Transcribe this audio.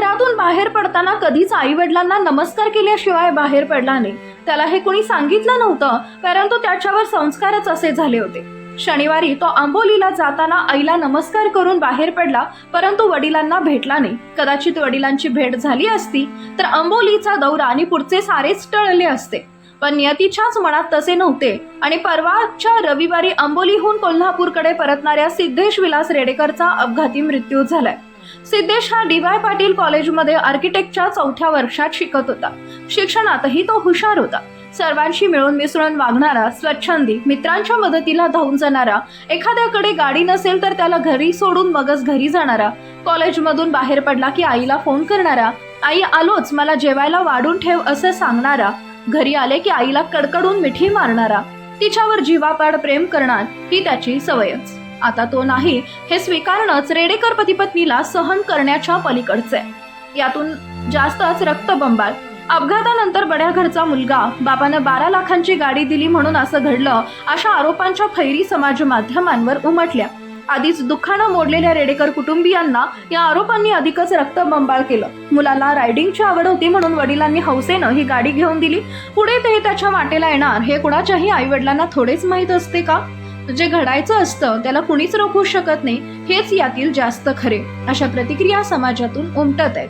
घरातून बाहेर पडताना कधीच आई वडिलांना नमस्कार केल्याशिवाय बाहेर पडला नाही. त्याला हे कोणी सांगितलं नव्हतं परंतु त्याच्यावर संस्कारच असे झाले होते. शनिवारी तो आंबोलीला जाताना आईला नमस्कार करून बाहेर पडला परंतु वडिलांना भेटला नाही. कदाचित वडिलांची भेट झाली असती तर आंबोलीचा दौरा आणि पुढचे सारेच टळले असते. पण नियतीच्याच मनात तसे नव्हते आणि परवाच्या रविवारी आंबोलीहून कोल्हापूरकडे परतणाऱ्या सिद्धेश विलास रेडेकरचा अपघाती मृत्यू झालाय. सिद्धेश हा डी वाय पाटील कॉलेजमध्ये आर्किटेक्टच्या चौथ्या वर्षात शिकत होता. शिक्षणातही तो हुशार होता. सर्वांशी मिळून मिसळून वागणारा स्वच्छंदी मित्रांच्या मदतीला धावून जाणारा एखाद्याकडे गाडी नसेल तर त्याला घरी सोडून मगच घरी जाणारा कॉलेजमधून बाहेर पडला की आईला फोन करणारा आई आलोच मला जेवायला वाढून ठेव असं सांगणारा घरी आले की आईला कडकडून मिठी मारणारा तिच्यावर जीवापाड प्रेम करणार ही त्याची सवयच. आता तो नाही हे स्वीकारणंच रेडेकर पतीपत्नीला सहन करण्याच्या पलीकडचे. आहे. यातून जास्तच रक्तबंबाळ अपघातानंतर बड्या घरचा मुलगा बापानं बारा लाखांची गाडी दिली म्हणून असं घडलं अशा आरोपांच्या फैरी समाज माध्यमांवर उमटल्या. आधीच दुःखानं मोडलेल्या रेडेकर कुटुंबियांना या आरोपांनी अधिकच रक्तबंबाळ केलं. मुलाला रायडिंगची आवड होती म्हणून वडिलांनी हौसेनं ही गाडी घेऊन दिली. पुढे ते त्याच्या वाटेला येणार हे कुणाच्याही आई वडिलांना थोडेच माहीत असते का? जे घडायचं असतं त्याला कुणीच रोखू शकत नाही हेच यातील जास्त खरे अशा प्रतिक्रिया समाजातून उमटत आहेत.